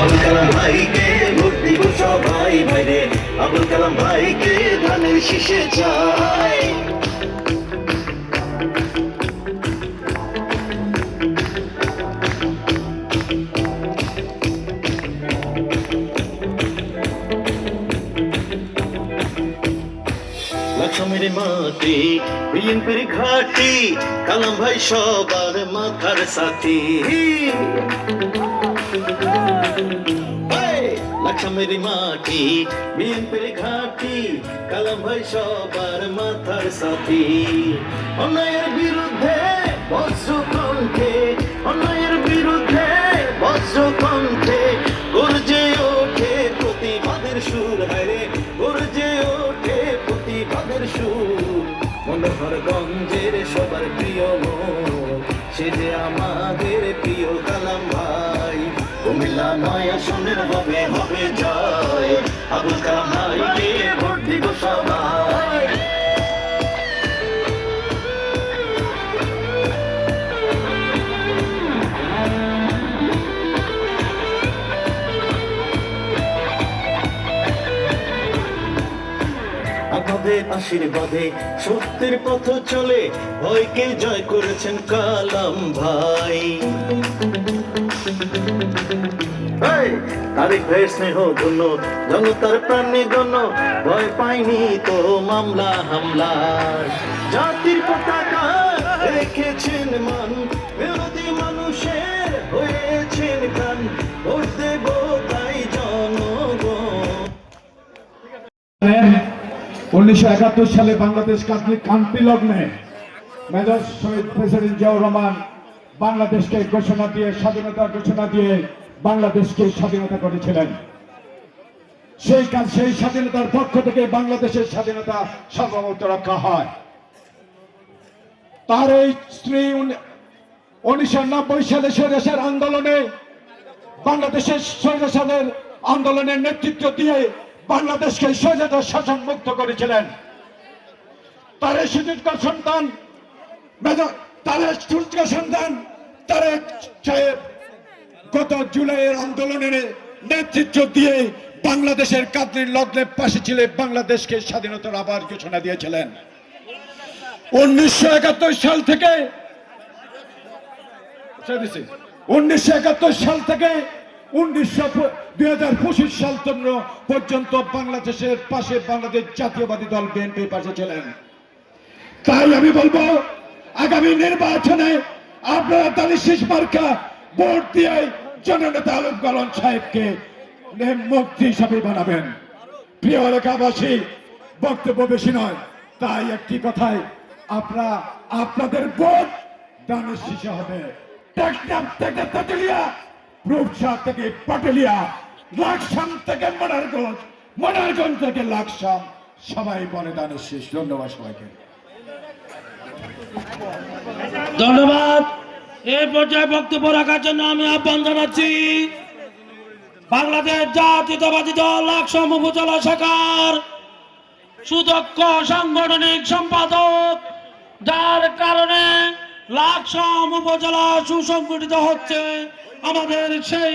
আবুল কালাম ভাইকে ভোট দিব সবাই ভাইরে। আবুল কালাম ভাইকে ধানের শীষে চাই। লক্ষ্মীর মাটি, বিএনপির ঘাটি, কালাম ভাই সবার মাথার সাথী লক্ষ্মীর মাটি বিএনপির ঘাটি কালাম ভাই সবার মাথার সাথী। অন্যায়ের হবে হবে জয়। আবুল ভোট দিব সবাই আশীর্বাদে সত্যের পথ চলে, ভয়কে জয় করেছেন কালাম ভাই। তারিক ভাইয়ের স্নেহ ধন্য, জনতার প্রাণে জন্য ভয় পাইনি তো মামলা, হামলা। জাতির পতাকা রেখেছেন মান, বিরোধী মানুষের হয়েছেন প্রাণ, ভোট দেব জনগণ। উনিশশো একাত্তর সালে বাংলাদেশ কান্ট্রি লগ্নে মেজর শহীদ প্রেসিডেন্ট জিয়াউর রহমান বাংলাদেশকে ঘোষণা দিয়ে স্বাধীনতার ঘোষণা দিয়ে বাংলাদেশকে স্বাধীনতা করেছিলেন। সেই কাজ, সেই স্বাধীনতার পক্ষ থেকে বাংলাদেশের স্বাধীনতা সার্বভৌমত্ব রক্ষা হয়। তার এই স্ত্রী উনিশশো নব্বই সালে স্বৈরাচার আন্দোলনে বাংলাদেশের স্বৈরাচারের আন্দোলনের নেতৃত্ব দিয়ে বাংলাদেশকে স্বৈরাচার শাসন মুক্ত করেছিলেন। তার সুযোগ্য সন্তান তার সুযোগ্য সন্তান তারেক সাহেব গত জুলাইয়ের আন্দোলনের নেতৃত্ব দিয়ে বাংলাদেশের কাদ্রির লগ্নের পাশে ছিল বাংলাদেশকে স্বাধীনতার আবার ঘোষণা দিয়েছিলেন। উনিশশো একাত্তর সাল থেকে উনিশশো একাত্তর সাল থেকে উনিশশো দুই পর্যন্ত- বাংলাদেশের পাশে বাংলাদেশ জাতীয়বাদী দল পাশে ছিলেন। আমি বলব, আগামী নির্বাচনে আপনারা মার্কা ভোট দিয়ে জননেতা আলম সাহেবকে মুক্তি হিসাবে বানাবেন। প্রিয় এলাকাবাসী, বক্তব্য বেশি নয়, তাই একটি কথায় আপনারা, আপনাদের ভোট হবে। থেকে থেকে সবাই বলে দানের ধন্যবাদ সবাইকে। ধন্যবাদ। এই পর্যায়ে বক্তব্য রাখার জন্য আমি আহ্বান জানাচ্ছি, বাংলাদেশ জাতীয়তাবাদী দল লাকসাম উপজেলা শাখার সুদক্ষ সাংগঠনিক সম্পাদক, যার কারণে লাকসাম উপজেলা সুসংগঠিত হচ্ছে আমাদের সেই